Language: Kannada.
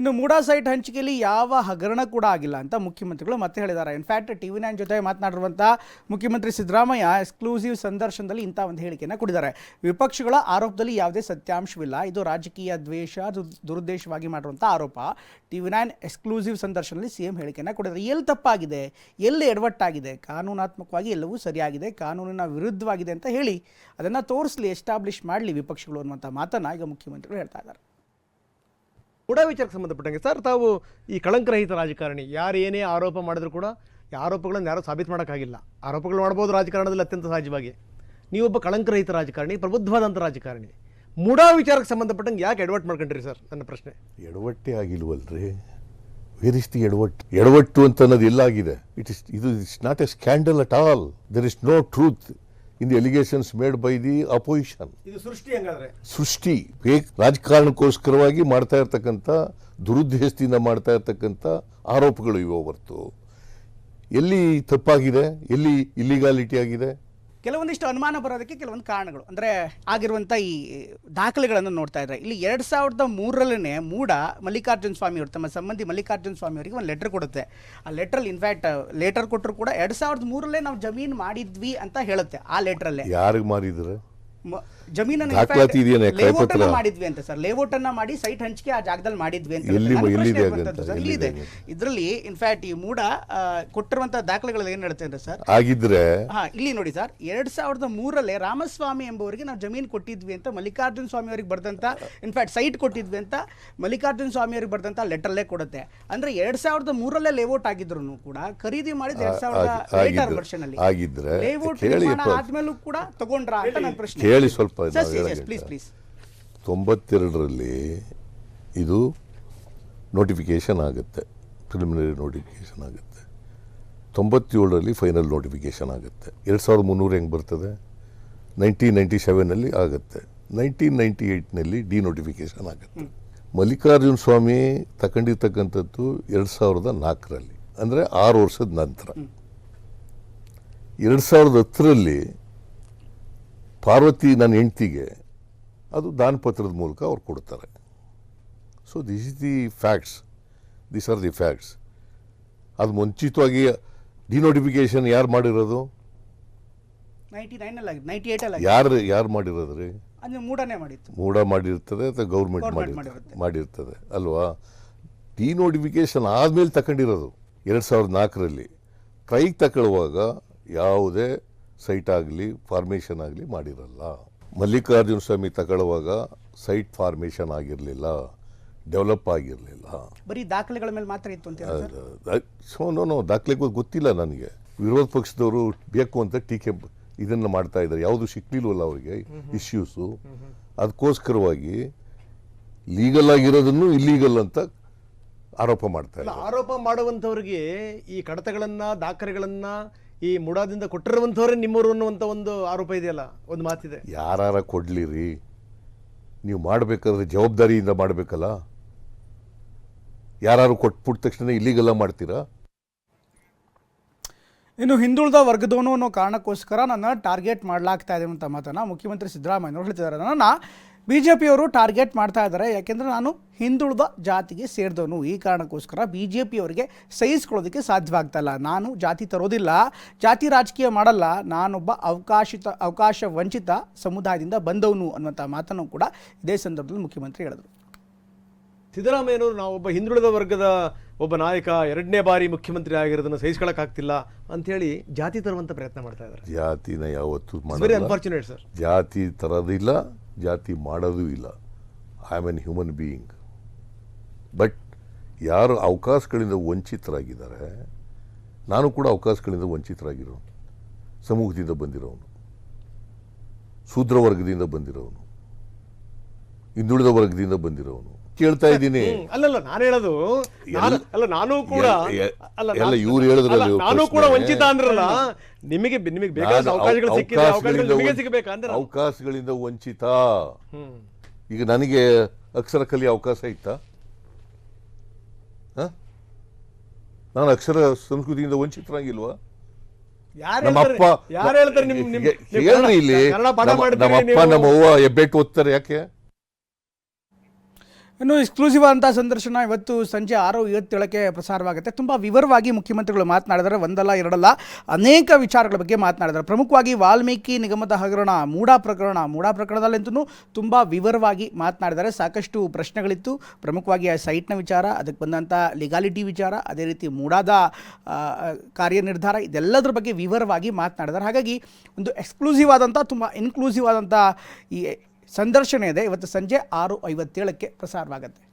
ಇನ್ನು ಮೂಡಾ ಸೈಟ್ ಹಂಚಿಕೆಯಲ್ಲಿ ಯಾವ ಹಗರಣ ಕೂಡ ಆಗಿಲ್ಲ ಅಂತ ಮುಖ್ಯಮಂತ್ರಿಗಳು ಮತ್ತೆ ಹೇಳಿದ್ದಾರೆ. ಇನ್ಫ್ಯಾಕ್ಟ್ ಟಿ ವಿ ನೈನ್ ಜೊತೆ ಮಾತನಾಡಿರುವಂಥ ಮುಖ್ಯಮಂತ್ರಿ ಸಿದ್ದರಾಮಯ್ಯ ಎಕ್ಸ್ಕ್ಲೂಸಿವ್ ಸಂದರ್ಶನದಲ್ಲಿ ಇಂಥ ಒಂದು ಹೇಳಿಕೆಯನ್ನು ಕೊಟ್ಟಿದ್ದಾರೆ. ವಿಪಕ್ಷಗಳ ಆರೋಪದಲ್ಲಿ ಯಾವುದೇ ಸತ್ಯಾಂಶವಿಲ್ಲ. ಇದು ರಾಜಕೀಯ ದ್ವೇಷ ದುರುದ್ದೇಶವಾಗಿ ಮಾಡಿರುವಂಥ ಆರೋಪ. ಟಿ ವಿ ನೈನ್ ಎಕ್ಸ್ಕ್ಲೂಸಿವ್ ಸಂದರ್ಶನದಲ್ಲಿ ಸಿ ಎಂ ಹೇಳಿಕೆಯನ್ನು ಕೊಟ್ಟಿದ್ದಾರೆ. ಎಲ್ಲಿ ತಪ್ಪಾಗಿದೆ? ಎಲ್ಲಿ ಎಡವಟ್ಟಾಗಿದೆ? ಕಾನೂನಾತ್ಮಕವಾಗಿ ಎಲ್ಲವೂ ಸರಿಯಾಗಿದೆ? ಕಾನೂನಿನ ವಿರುದ್ಧವಾಗಿದೆ ಅಂತ ಹೇಳಿ ಅದನ್ನು ತೋರಿಸಲಿ ಎಸ್ಟಾಬ್ಲಿಷ್ ಮಾಡಲಿ ವಿಪಕ್ಷಗಳು ಅನ್ನುವಂಥ ಮಾತನ್ನು ಈಗ ಮುಖ್ಯಮಂತ್ರಿಗಳು ಹೇಳ್ತಾ ಇದ್ದಾರೆ. ಕೂಡ ವಿಚಾರಕ್ಕೆ ಸಂಬಂಧಪಟ್ಟಂಗೆ. ಸರ್, ತಾವು ಈ ಕಳಂಕರಹಿತ ರಾಜಕಾರಣಿ, ಯಾರು ಏನೇ ಆರೋಪ ಮಾಡಿದ್ರು ಕೂಡ ಈ ಆರೋಪಗಳನ್ನು ಯಾರೂ ಸಾಬೀತು ಮಾಡೋಕ್ಕಾಗಿಲ್ಲ. ಆರೋಪಗಳು ಮಾಡ್ಬೋದು ರಾಜಕಾರಣದಲ್ಲಿ ಅತ್ಯಂತ ಸಹಜವಾಗಿ. ನೀವೊಬ್ಬ ಕಳಂಕರಹಿತ ರಾಜಕಾರಣಿ ಪ್ರಬುದ್ಧವಾದಂಥ ರಾಜಕಾರಣಿ. ಮೂಡಾ ವಿಚಾರಕ್ಕೆ ಸಂಬಂಧಪಟ್ಟಂಗೆ ಯಾಕೆ ಎಡವಟ್ಟು ಮಾಡ್ಕೊಂಡ್ರಿ ಸರ್, ನನ್ನ ಪ್ರಶ್ನೆ? ಎಡವಟ್ಟೆ ಆಗಿಲ್ವಲ್ರಿ. ವೇರ್ ಇಸ್ ದಿ ಎಡವಟ್ಟು? ಎಡವಟ್ಟು ಅಂತ ಅನ್ನೋದು ಎಲ್ಲಾಗಿದೆ ಇಟ್ ಇಸ್ ಇದು it's not a scandal at all there is no truth in the allegations made by the opposition ಸೃಷ್ಟಿ ರಾಜಕಾರಣಕ್ಕೋಸ್ಕರವಾಗಿ ಮಾಡ್ತಾ ಇರ್ತಕ್ಕಂಥ ದುರುದ್ದೇಶದಿಂದ ಮಾಡ್ತಾ ಇರ್ತಕ್ಕಂಥ ಆರೋಪಗಳು ಇವೆ ಹೊರತು. ಎಲ್ಲಿ ತಪ್ಪಾಗಿದೆ ಎಲ್ಲಿ ಇಲ್ಲಿಗಾಲಿಟಿ ಆಗಿದೆ? ಕೆಲವೊಂದಿಷ್ಟು ಅನುಮಾನ ಬರೋದಕ್ಕೆ ಕೆಲವೊಂದು ಕಾರಣಗಳು. ಅಂದರೆ ಆಗಿರುವಂಥ ಈ ದಾಖಲೆಗಳನ್ನು ನೋಡ್ತಾ ಇದ್ದಾರೆ ಇಲ್ಲಿ ಎರಡು ಸಾವಿರದ ಮೂರರಲ್ಲೇ ಮೂಡ ಮಲ್ಲಿಕಾರ್ಜುನ ಸ್ವಾಮಿ ಅವರು, ತಮ್ಮ ಸಂಬಂಧಿ ಮಲ್ಲಿಕಾರ್ಜುನ ಸ್ವಾಮಿ ಅವರಿಗೆ ಒಂದು ಲೆಟರ್ ಕೊಡುತ್ತೆ. ಆ ಲೆಟ್ರಲ್ಲಿ ಇನ್ಫ್ಯಾಕ್ಟ್ ಲೆಟರ್ ಕೊಟ್ಟರು ಕೂಡ ಎರಡು ಸಾವಿರದ ಮೂರರಲ್ಲೇ ನಾವು ಜಮೀನು ಮಾಡಿದ್ವಿ ಅಂತ ಹೇಳುತ್ತೆ, ಆ ಲೆಟ್ರಲ್ಲೇ ಯಾರಿಗೆ ಮಾಡಿದ್ರೆ ಜಮೀನನ್ನು? ಮಾಡಿದ್ವಿ ಅಂತ ಸರ್. ಲೇಔಟ್ ಅನ್ನ ಮಾಡಿ ಸೈಟ್ ಹಂಚಿಕೆ ಆ ಜಾಗದಲ್ಲಿ ಮಾಡಿದ್ವಿ ಅಂತ ಇದ್ರಲ್ಲಿ ಇಲ್ಲಿದೆ ಇನ್ಫ್ಯಾಕ್ಟ್ ಈ ಮೂಡ ಕೊಟ್ಟಿರುವಂತಹ ಕೊಟ್ಟಿರುವಂತ ದಾಖಲೆಗಳಲ್ಲಿ ಏನ್ ಅಂದ್ರೆ ಸರ್? ಆಗಿದ್ರೆ ಹಾ ಇಲ್ಲಿ ನೋಡಿ ಸರ್. ಎರಡ್ ಸಾವಿರದ ಮೂರಲ್ಲೇ ರಾಮಸ್ವಾಮಿ ಎಂಬುವರಿಗೆ ನಾವು ಜಮೀನ್ ಕೊಟ್ಟಿದ್ವಿ ಅಂತ ಮಲ್ಲಿಕಾರ್ಜುನ ಸ್ವಾಮಿ ಅವರಿಗೆ ಬರ್ದಂತ ಇನ್ಫ್ಯಾಕ್ಟ್ ಸೈಟ್ ಕೊಟ್ಟಿದ್ವಿ ಅಂತ ಮಲ್ಲಿಕಾರ್ಜುನ ಸ್ವಾಮಿ ಅವರಿಗೆ ಬರ್ದಂತ ಲೆಟರ್ಲೇ ಕೊಡುತ್ತೆ. ಅಂದ್ರೆ ಎರಡ್ ಸಾವಿರದ ಮೂರಲ್ಲೇ ಲೇಔಟ್ ಆಗಿದ್ರು ಕೂಡ ಖರೀದಿ ಮಾಡಿದ ಎರಡ್ ಸಾವಿರದ ಲೇಟರ್ ವರ್ಷನ್ ಅಲ್ಲಿ. ಆಗಿದ್ರೆ ಲೇಔಟ್ ಆದ್ಮೇಲೂ ಕೂಡ ತಗೊಂಡ್ರ ಅಂತ ನನ್ನ ಪ್ರಶ್ನೆ. ಕೇಳಿ ಸ್ವಲ್ಪ ತೊಂಬತ್ತೆರಡರಲ್ಲಿ ಇದು ನೋಟಿಫಿಕೇಷನ್ ಆಗುತ್ತೆ ಪ್ರಿಲಿಮಿನರಿ ನೋಟಿಫಿಕೇಷನ್ ಆಗುತ್ತೆ. ತೊಂಬತ್ತೇಳರಲ್ಲಿ ಫೈನಲ್ ನೋಟಿಫಿಕೇಷನ್ ಆಗುತ್ತೆ. ಎರಡು ಸಾವಿರದ ಮುನ್ನೂರು ಹೆಂಗೆ ಬರ್ತದೆ? ನೈನ್ಟೀನ್ ನೈಂಟಿ ಸೆವೆನಲ್ಲಿ ಆಗುತ್ತೆ. ನೈನ್ಟೀನ್ ನೈಂಟಿ ಏಯ್ಟ್ನಲ್ಲಿ ಡಿ ನೋಟಿಫಿಕೇಶನ್ ಆಗುತ್ತೆ ಮಲ್ಲಿಕಾರ್ಜುನ ಸ್ವಾಮಿ ತಗೊಂಡಿರ್ತಕ್ಕಂಥದ್ದು ಎರಡು ಸಾವಿರದ ನಾಲ್ಕರಲ್ಲಿ ಅಂದರೆ ಆರು ವರ್ಷದ ನಂತರ. ಎರಡು ಸಾವಿರದ ಹತ್ತರಲ್ಲಿ ಪಾರ್ವತಿ ನನ್ನ ಹೆಂಡ್ತಿಗೆ ಅದು ದಾನಪತ್ರದ ಮೂಲಕ ಅವ್ರು ಕೊಡ್ತಾರೆ. So this is the facts this are the facts ಅದು ಮುಂಚಿತವಾಗಿ ಡಿನೋಟಿಫಿಕೇಶನ್ ಯಾರು ಮಾಡಿರೋದು? ಯಾರು ಯಾರು ಮಾಡಿರೋದು ರೀ ಅಂದ್ರೆ ಮೂಡನೇ ಮಾಡಿತ್ತು. ಮೂಡ ಮಾಡಿರ್ತದೆ ಅಥವಾ ಗೌರ್ಮೆಂಟ್ ಮಾಡಿರ್ತದೆ. ಮಾಡಿರ್ತದೆ. ಅಲ್ವಾ? ಡಿನೋಟಿಫಿಕೇಶನ್ ಆದಮೇಲೆ ತಗೊಂಡಿರೋದು ಎರಡು ಸಾವಿರದ ನಾಲ್ಕರಲ್ಲಿ. ಕೈಗೆ ತಗೊಳ್ಳುವಾಗ ಯಾವುದೇ ಸೈಟ್ ಆಗಲಿ ಫಾರ್ಮೇಷನ್ ಆಗಲಿ ಮಾಡಿರಲ್ಲ. ಮಲ್ಲಿಕಾರ್ಜುನ ಸ್ವಾಮಿ ತಗೊಳ್ಳುವಾಗ ಸೈಟ್ ಫಾರ್ಮೇಷನ್ ಆಗಿರಲಿಲ್ಲ ಡೆವಲಪ್ ಆಗಿರಲಿಲ್ಲ. ಬರೀ ದಾಖಲೆಗಳ ಮೇಲೆ ಮಾತ್ರ ಇತ್ತು ಅಂತ? ಸೊ ನೋ ನೋ ದಾಖಲೆ ಗೊತ್ತಿಲ್ಲ ನನಗೆ. ವಿರೋಧ ಪಕ್ಷದವರು ಬೇಕು ಅಂತ ಟೀಕೆ ಇದನ್ನು ಮಾಡ್ತಾ ಇದ್ದಾರೆ. ಯಾವುದು ಸಿಕ್ಲಿಲ್ವಲ್ಲ ಅವರಿಗೆ ಇಶ್ಯೂಸು ಅದಕ್ಕೋಸ್ಕರವಾಗಿ ಲೀಗಲ್ ಆಗಿರೋದನ್ನು ಇಲ್ಲೀಗಲ್ ಅಂತ ಆರೋಪ ಮಾಡ್ತಾರೆ ಆರೋಪ ಮಾಡುವಂಥವ್ರಿಗೆ ಈ ಕಡತಗಳನ್ನು ದಾಖಲೆಗಳನ್ನ ಈ ಮುಡಾದಿಂದ ಕೊಟ್ಟಿರುವಂಥವ್ರೆ ನಿಮ್ಮವರು ಅನ್ನುವಂಥ ಒಂದು ಆರೋಪ ಇದೆಯಲ್ಲ? ಒಂದು ಮಾತಿದೆ. ಯಾರಾರ ಕೊಡ್ಲಿರಿ ನೀವು ಮಾಡಬೇಕಾದ್ರೆ ಜವಾಬ್ದಾರಿಯಿಂದ ಮಾಡಬೇಕಲ್ಲ? ಯಾರು ಕೊಟ್ಬಿಟ್ಟ ತಕ್ಷಣ ಇಲ್ಲಿಗೆಲ್ಲ ಮಾಡ್ತೀರಾ? ಇನ್ನು ಹಿಂದುಳಿದ ವರ್ಗದವನು ಅನ್ನೋ ಕಾರಣಕ್ಕೋಸ್ಕರ ನನ್ನ ಟಾರ್ಗೆಟ್ ಮಾಡಲಾಗ್ತಾ ಇದೆ ಅಂತ ಮಾತನ್ನು ಮುಖ್ಯಮಂತ್ರಿ ಸಿದ್ದರಾಮಯ್ಯನವರು ಹೇಳ್ತಿದ್ದಾರೆ. ನನ್ನ ಬಿ ಜೆ ಪಿಯವರು ಟಾರ್ಗೆಟ್ ಮಾಡ್ತಾ ಇದ್ದಾರೆ. ಯಾಕೆಂದರೆ ನಾನು ಹಿಂದುಳಿದ ಜಾತಿಗೆ ಸೇರಿದವನು. ಈ ಕಾರಣಕ್ಕೋಸ್ಕರ ಬಿ ಜೆ ಪಿಯವರಿಗೆ ಸಹಿಸ್ಕೊಳ್ಳೋದಕ್ಕೆ ಸಾಧ್ಯವಾಗ್ತಾ ಇಲ್ಲ. ನಾನು ಜಾತಿ ತರೋದಿಲ್ಲ. ಜಾತಿ ರಾಜಕೀಯ ಮಾಡಲ್ಲ. ನಾನೊಬ್ಬ ಅವಕಾಶಿತ ಅವಕಾಶ ವಂಚಿತ ಸಮುದಾಯದಿಂದ ಬಂದವನು ಅನ್ನುವಂಥ ಮಾತನ್ನು ಕೂಡ ಇದೇ ಸಂದರ್ಭದಲ್ಲಿ ಮುಖ್ಯಮಂತ್ರಿ ಹೇಳಿದರು. ಸಿದ್ದರಾಮಯ್ಯನವರು ಒಬ್ಬ ಹಿಂದುಳಿದ ವರ್ಗದ ಒಬ್ಬ ನಾಯಕ ಎರಡನೇ ಬಾರಿ ಮುಖ್ಯಮಂತ್ರಿ ಆಗಿರೋದನ್ನು ಸಹಿಸ್ಕೊಳಕ್ಕಾಗ್ತಿಲ್ಲ ಅಂತೇಳಿ ಜಾತಿ ತರುವಂಥ ಪ್ರಯತ್ನ ಮಾಡ್ತಾ ಇದ್ದಾರೆ. ಜಾತಿನ ಯಾವತ್ತೂ ಅನ್ಫಾರ್ಚುನೇಟ್ ಸರ್ ಜಾತಿ ತರೋದಿಲ್ಲ. ಜಾತಿ ಮಾಡೋದೂ ಇಲ್ಲ. I am an human being but ಯಾರು ಅವಕಾಶಗಳಿಂದ ವಂಚಿತರಾಗಿದ್ದಾರೆ, ನಾನು ಕೂಡ ಅವಕಾಶಗಳಿಂದ ವಂಚಿತರಾಗಿರೋನು. ಸಮೂಹದಿಂದ ಬಂದಿರೋನು. ಶೂದ್ರ ವರ್ಗದಿಂದ ಬಂದಿರೋನು. ಹಿಂದುಳಿದ ವರ್ಗದಿಂದ ಬಂದಿರೋನು. ಕೇಳ್ತಾ ಇದ್ದೀನಿ. ಅಲ್ಲಲ್ಲ ನಾನು ಹೇಳೋದು ಅಲ್ಲ ನಾನು ಕೂಡ ಅಲ್ಲ ಇವ್ರು ಹೇಳಿದ್ರಲ್ಲ ನಾನು ಕೂಡ. ವಂಚಿತ ಅಂದ್ರಲ್ಲ ನಿಮಗೆ ನಿಮಗೆ ಬೇಕಾದ ಅವಕಾಶಗಳು ಅವ- ಸಿಕ್ಕಿದೆ ಅವಕಾಶಗಳು ಅವಕಾಶಗಳಿಂದ ನಿಮಗೆ ಸಿಗಬೇಕಾ ಅಂದ್ರೆ ಅವಕಾಶಗಳಿಂದ ವಂಚಿತ. ಈಗ ನನಗೆ ಅಕ್ಷರ ಕಲಿಯ ಅವಕಾಶ ಇತ್ತಾ? ನಾನು ಅಕ್ಷರ ಸಂಸ್ಕೃತಿಯಿಂದ ವಂಚಿತರಾಗಿಲ್ವಾ? ಯಾರು ನಮ್ಮ ಹೇಳ್ತಾರೆ ಇಲ್ಲಿ. ನಮ್ಮಪ್ಪ ನಮ್ಮವ್ವ ಎಬ್ಬೆಟ್ಟು ಓದ್ತಾರೆ ಯಾಕೆ? ಇನ್ನು ಎಕ್ಸ್ಕ್ಲೂಸಿವ್ ಅಂತ ಸಂದರ್ಶನ ಇವತ್ತು ಸಂಜೆ ಆರು ಐವತ್ತೇಳಕ್ಕೆ ಪ್ರಸಾರವಾಗುತ್ತೆ. ತುಂಬ ವಿವರವಾಗಿ ಮುಖ್ಯಮಂತ್ರಿಗಳು ಮಾತನಾಡಿದರೆ ಒಂದಲ್ಲ ಎರಡಲ್ಲ ಅನೇಕ ವಿಚಾರಗಳ ಬಗ್ಗೆ ಮಾತನಾಡಿದ್ದಾರೆ. ಪ್ರಮುಖವಾಗಿ ವಾಲ್ಮೀಕಿ ನಿಗಮದ ಹಗರಣ, ಮೂಡಾ ಪ್ರಕರಣ, ಮೂಡಾ ಪ್ರಕರಣದಲ್ಲಂತೂ ತುಂಬ ವಿವರವಾಗಿ ಮಾತನಾಡಿದ್ದಾರೆ. ಸಾಕಷ್ಟು ಪ್ರಶ್ನೆಗಳಿತ್ತು. ಪ್ರಮುಖವಾಗಿ ಆ ಸೈಟ್ನ ವಿಚಾರ, ಅದಕ್ಕೆ ಬಂದಂಥ ಲಿಗಾಲಿಟಿ ವಿಚಾರ, ಅದೇ ರೀತಿ ಮೂಡಾದ ಕಾರ್ಯನಿರ್ಧಾರ, ಇದೆಲ್ಲದರ ಬಗ್ಗೆ ವಿವರವಾಗಿ ಮಾತನಾಡಿದ್ದಾರೆ. ಹಾಗಾಗಿ ಒಂದು ಎಕ್ಸ್ಕ್ಲೂಸಿವ್ ಆದಂಥ ತುಂಬ ಇನ್ಕ್ಲೂಸಿವ್ ಆದಂಥ ಈ ಸಂದರ್ಶನ ಇದೆ. ಇವತ್ತು ಸಂಜೆ ಆರು ಐವತ್ತೇಳಕ್ಕೆ ಪ್ರಸಾರವಾಗುತ್ತೆ.